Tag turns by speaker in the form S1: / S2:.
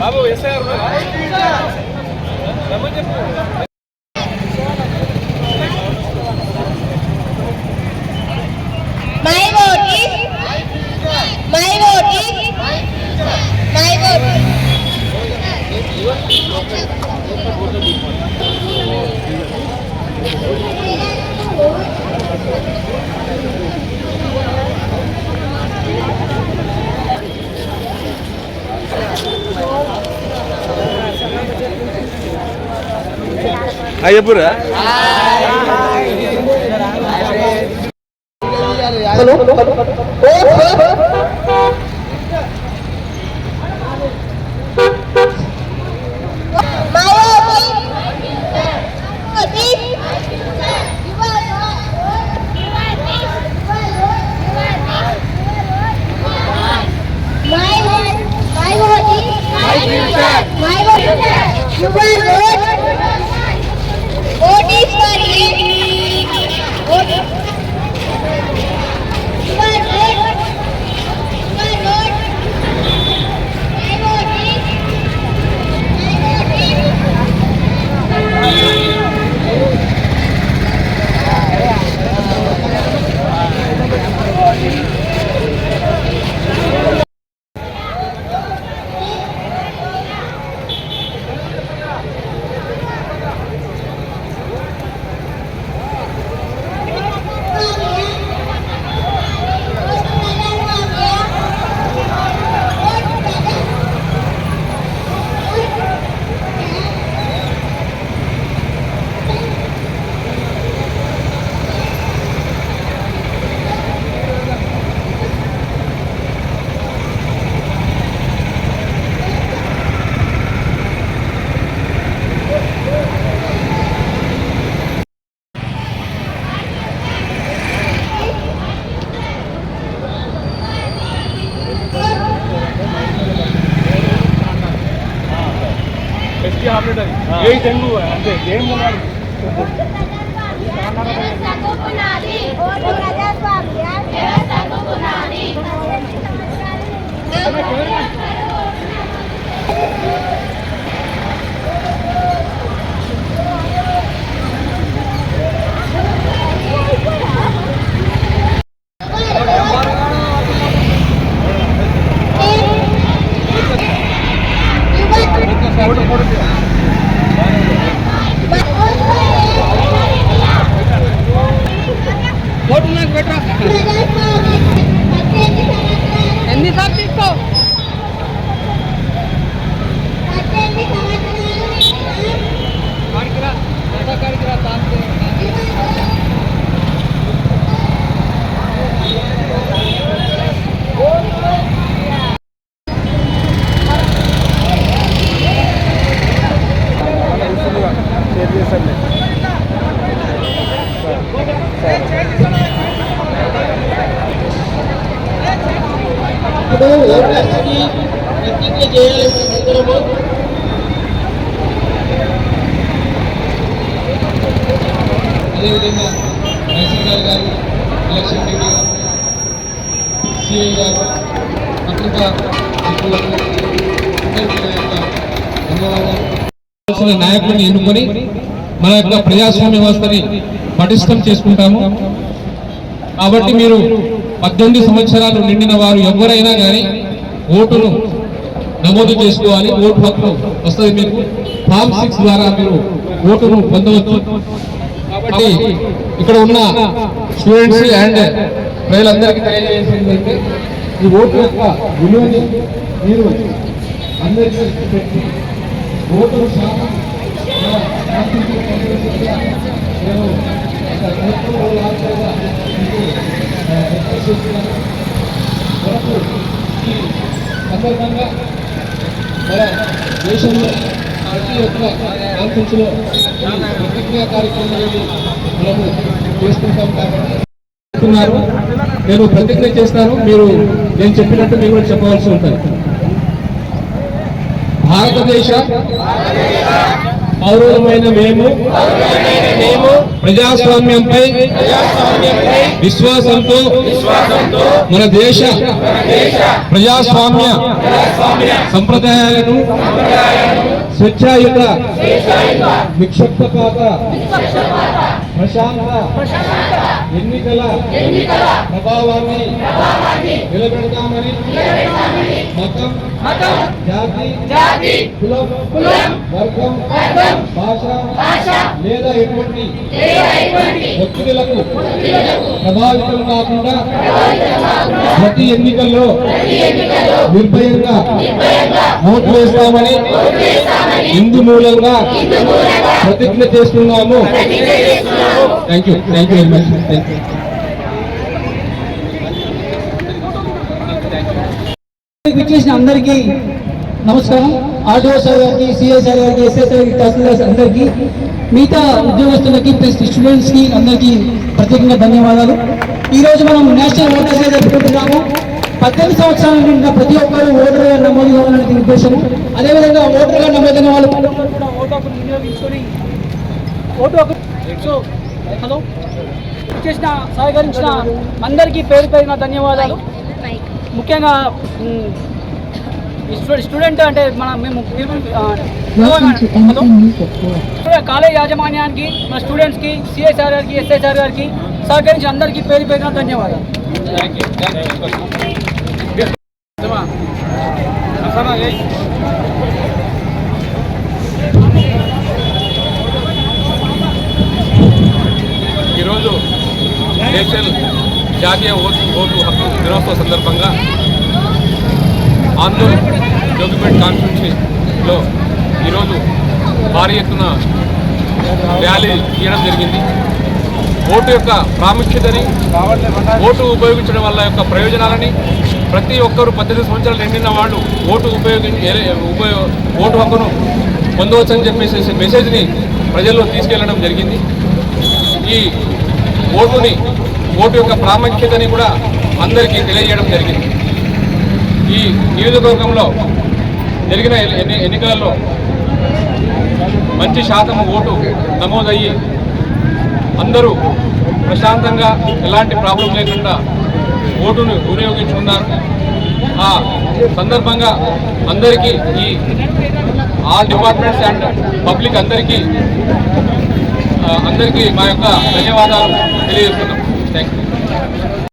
S1: బాబు SI గారు
S2: my vote is my vote is my vote
S1: అయ్యపురా?
S2: Hello vote is my vote my vote is my future my vote
S1: ST operate అది ఏ dengue అంతే ఏం కొనాలి
S3: ఇప్పుడు ఓటర్స్కి ప్రతిజ్ఞ చేయాలి అందరము అదేవిధంగా తహసీల్దార్ గారు ఎలక్షన్ డ్యూటీ గారు సిఐ గారు పత్రికా ధన్యవాదాలు నాయకుడిని ఎన్నుకొని మన యొక్క ప్రజాస్వామ్య వ్యవస్థని పటిష్టం చేసుకుంటాము కాబట్టి మీరు పద్దెనిమిది సంవత్సరాలు నిండిన వారు ఎవరైనా కానీ ఓటును నమోదు చేసుకోవాలి ఓటు హక్కు వస్తుంది మీకు. ఫామ్ సిక్స్ ద్వారా మీరు ఓటును పొందవచ్చు. కాబట్టి ఇక్కడ ఉన్న స్టూడెంట్స్ అండ్ ప్రజలందరికీ తెలియజేసిందంటే ఈ ఓటు యొక్క విలువని మీరు అందరికీ పెట్టి ఓటు నేను చేస్తున్నాను. మనకు ఈ సందర్భంగా మన దేశంలో ప్రతి ఒక్క కాన్ఫరెన్స్లో ఈ ప్రతిజ్ఞా కార్యక్రమాన్ని మనము చేసుకుంటాం కాబట్టి నేను ప్రతిజ్ఞ చేస్తాను మీరు నేను చెప్పినట్టు మీరు కూడా చెప్పవలసి ఉంటుంది భారతదేశ పౌరులమైన మేము మేము ప్రజాస్వామ్యంపై విశ్వాసంతో మన దేశ ప్రజాస్వామ్య సంప్రదాయాలను స్వేచ్ఛాయుత నిక్షిప్తపాత ప్రశాంత ఎన్నికల ప్రభావాన్ని నిలబెడతామని మతం జాతి కులం వర్గం భాష లేదా ఎటువంటి ఒత్తిడులకు ప్రభావితం కాకుండా ప్రతి ఎన్నికల్లో నిర్భయంగా ఓటు వేస్తామని ఇందు మూలంగా ప్రతిజ్ఞ చేస్తున్నాము. Thank you thank you very much thank you
S4: విచ్చేసిన అందరికీ నమస్కారం. ఆర్డీఓ సార్ గారికి సిఐ సార్ గారికి ఎస్ఐ సార్ గారికి తహసీల్దార్ అందరికీ మిగతా ఉద్యోగస్తులకి ప్లస్ స్టూడెంట్స్కి అందరికీ ప్రత్యేకంగా ధన్యవాదాలు. ఈరోజు మనం నేషనల్ ఓటర్స్ డే జరుపుకుంటున్నాము. పద్దెనిమిది సంవత్సరాల నిండిన ప్రతి ఒక్కరూ ఓటర్గా నమోదు కావాలనే ఉద్దేశం అదేవిధంగా ఓటర్గా నమోదైన వాళ్ళు కూడా ఓటు హలో. చేసిన సహకరించిన అందరికీ పేరు పేరిన ధన్యవాదాలు. ముఖ్యంగా స్టూడెంట్ అంటే మన మేము కాలేజ్ యాజమాన్యానికి మన స్టూడెంట్స్కి సిఎస్ఆర్ గారికి ఎస్ఐ గారికి సహకరించి అందరికీ పేరు పేరున ధన్యవాదాలు.
S1: ఈరోజు నేషనల్ జాతీయ ఓటు ఓటు హక్కు దినోత్సవ సందర్భంగా ఆందోళన జోగిపేట్ కాన్స్టిట్యూన్సీలో ఈరోజు భారీ ఎత్తున ర్యాలీ తీయడం జరిగింది. ఓటు యొక్క ప్రాముఖ్యతని ఓటు ఉపయోగించడం వల్ల యొక్క ప్రయోజనాలని ప్రతి ఒక్కరూ పద్దెనిమిది సంవత్సరాలు నిండిన వాళ్ళు ఓటు ఉపయోగించి ఉపయోగ ఓటు హక్కును పొందవచ్చని చెప్పేసి మెసేజ్ని ప్రజల్లో తీసుకెళ్ళడం జరిగింది. ఈ ఓటుని ఓటు యొక్క ప్రాముఖ్యతని కూడా అందరికీ తెలియజేయడం జరిగింది. ఈ నియోజకవర్గంలో జరిగిన ఎన్ని ఎన్నికలలో మంచి శాతం ఓటు నమోదయ్యి అందరూ ప్రశాంతంగా ఎలాంటి ప్రాబ్లం లేకుండా ఓటును వినియోగించుకున్నారు. ఆ సందర్భంగా అందరికీ ఈ ఆల్ డిపార్ట్మెంట్స్ అండ్ పబ్లిక్ అందరికీ అందరికీ మా యొక్క ధన్యవాదాలు తెలియజేస్తున్నాం. Thank you